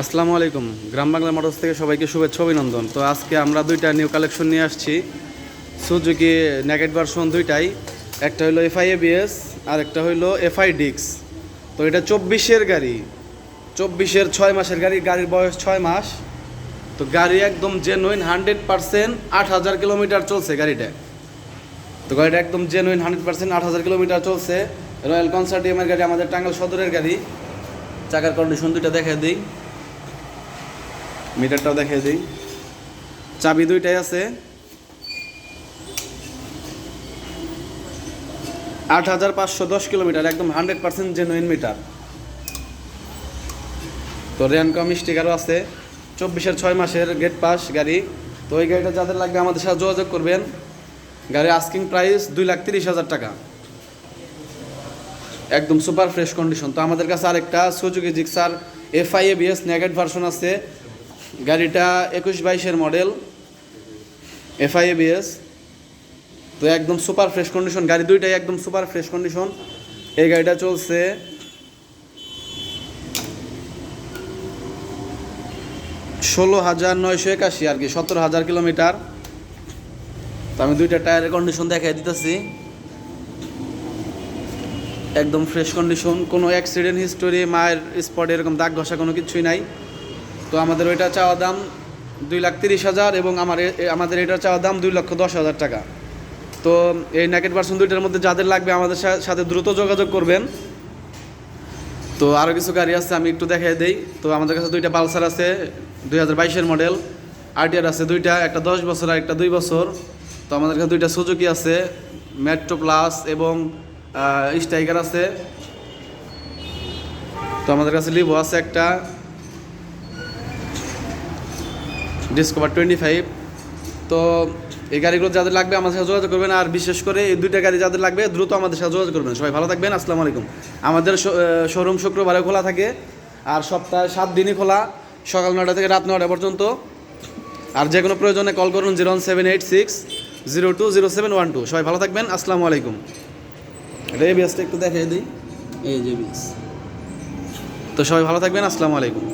আসসালামু আলাইকুম। গ্রাম বাংলা মোটরস থেকে সবাইকে শুভেচ্ছা, অভিনন্দন। তো আজকে আমরা দুইটা নিউ কালেকশন নিয়ে আসছি। সুজুকি নেগেট ভার্সন দুইটাই। একটা হলো এফআই এবিএস আর একটা হলো এফআই ডিক্স তো এটা চব্বিশের গাড়ি। চব্বিশের ছয় মাসের গাড়ি, গাড়ির বয়স ছয় মাস। তো গাড়ি একদম জেনুইন হান্ড্রেড পার্সেন্ট আট হাজার কিলোমিটার চলছে গাড়িটা। তো গাড়িটা একদম জেনুইন হান্ড্রেড পার্সেন্ট আট হাজার কিলোমিটার চলছে। রয়্যাল কনসার্টিয়ামের গাড়ি, আমাদের টাঙ্গাল সদরের গাড়ি। চাকার কন্ডিশন দুইটা দেখে দিই। মিটারটাও দেখে দিই। চাবি দুইটাই আছে। আট হাজার পাঁচশো দশ কিলোমিটার, একদম হান্ড্রেড পার্সেন্ট জেনুইন মিটার। তো র্যানকম স্টিকারও আছে। চব্বিশের ছয় মাসের গেট পাস গাড়ি। তো ওই গাড়িটা যাদের লাগবে আমাদের সাথে যোগাযোগ করবেন। গাড়ির আস্কিং প্রাইস দুই লাখ তিরিশ হাজার টাকা। একদম সুপার ফ্রেশ কন্ডিশন তো আমাদের কাছে আরেকটা সুজুকি জিক্সার এফআই এবিএস নেগেট ভার্সন আছে। গাড়িটা একুশ বাইশের মডেল এফআই এবিএস তো একদম সুপার ফ্রেশ কন্ডিশন, গাড়ি দুইটাই একদম সুপার ফ্রেশ কন্ডিশন। এই গাড়িটা চলছে ষোলো হাজার নয়শো একাশি আর কি, সতেরো হাজার কিলোমিটার। তো আমি দুইটা টায়ারের কন্ডিশন দেখাই দিতেছি। একদম ফ্রেশ কন্ডিশন, কোনো অ্যাক্সিডেন্ট হিস্টোরি, মায়ের স্পট এরকম দাগ ঘষা কোনো কিছুই নাই। তো আমাদের ওইটা চাওয়া দাম দুই লাখ তিরিশ হাজার এবং আমার আমাদের এটার চাওয়া দাম দুই লক্ষ দশ হাজার টাকা। তো এই ন্যাকেট ভার্সন দুইটার মধ্যে যাদের লাগবে আমাদের সাথে দ্রুত যোগাযোগ করবেন। তো আরও কিছু গাড়ি আছে, আমি একটু দেখাই দেই। তো আমাদের কাছে দুইটা পালসার আছে, দুই হাজার বাইশের মডেল আরটিআর আছে দুইটা, একটা দশ বছর আর একটা দুই বছর। তো আমাদের কাছে দুইটা সুজুকি আছে মেট্রো প্লাস এবং স্টাইগার আছে। তো আমাদের কাছে লিভো আছে একটা। ডিসকভার টোয়েন্টি ফাইভ তো এই গাড়িগুলো যাদের লাগবে আমাদের সাথে যোগাযোগ করবেন আর বিশেষ করে এই দুইটা গাড়ি যাদের লাগবে দ্রুত আমাদের সাথে যোগাযোগ করবেন। সবাই ভালো থাকবেন আসসালামু আলাইকুম। আমাদের শোরুম শুক্রবারে খোলা থাকে আর সপ্তাহে সাত দিনই খোলা সকাল নটা থেকে রাত নটা পর্যন্ত। আর যে কোনো প্রয়োজনে কল করুন zero one seven eight six zero two zero seven one two. সবাই ভালো থাকবেন আসসালামু আলাইকুম। এটা এই বিএসটা একটু দেখিয়ে দিই। এই যে বিএস তো সবাই ভালো থাকবেন আসসালামু আলাইকুম।